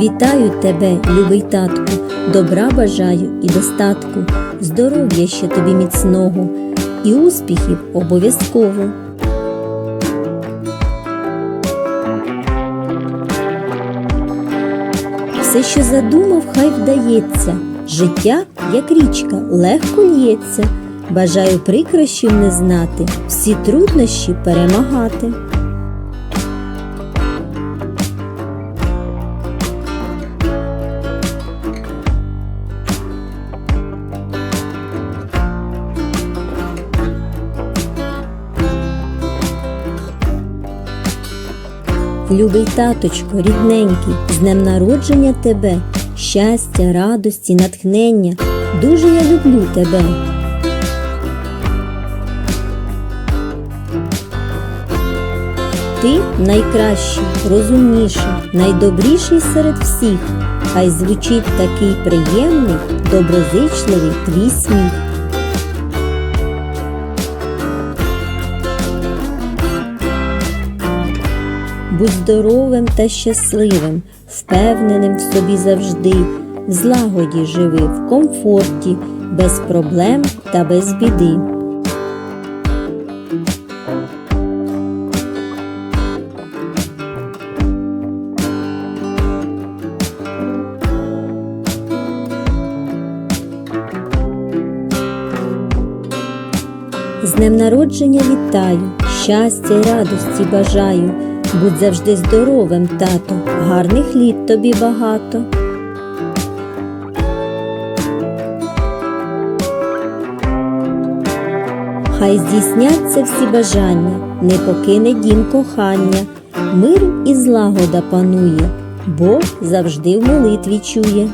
Вітаю тебе, любий татку, добра бажаю і достатку, здоров'я ще тобі міцного і успіхів обов'язково. Все, що задумав, хай вдається. Життя, як річка, легко лється. Бажаю прикрощів не знати, всі труднощі перемагати. Любий таточко, рідненький, з днем народження тебе, щастя, радості, натхнення. Дуже я люблю тебе. Ти найкращий, розумніший, найдобріший серед всіх. Хай звучить такий приємний, доброзичливий твій сміх. Будь здоровим та щасливим, впевненим в собі завжди, в злагоді живи, в комфорті, без проблем та без біди. З днем народження вітаю, щастя й радості бажаю. Будь завжди здоровим, тато, гарних літ тобі багато. Хай здійсняться всі бажання, не покине дім кохання, мир і злагода панує, Бог завжди в молитві чує.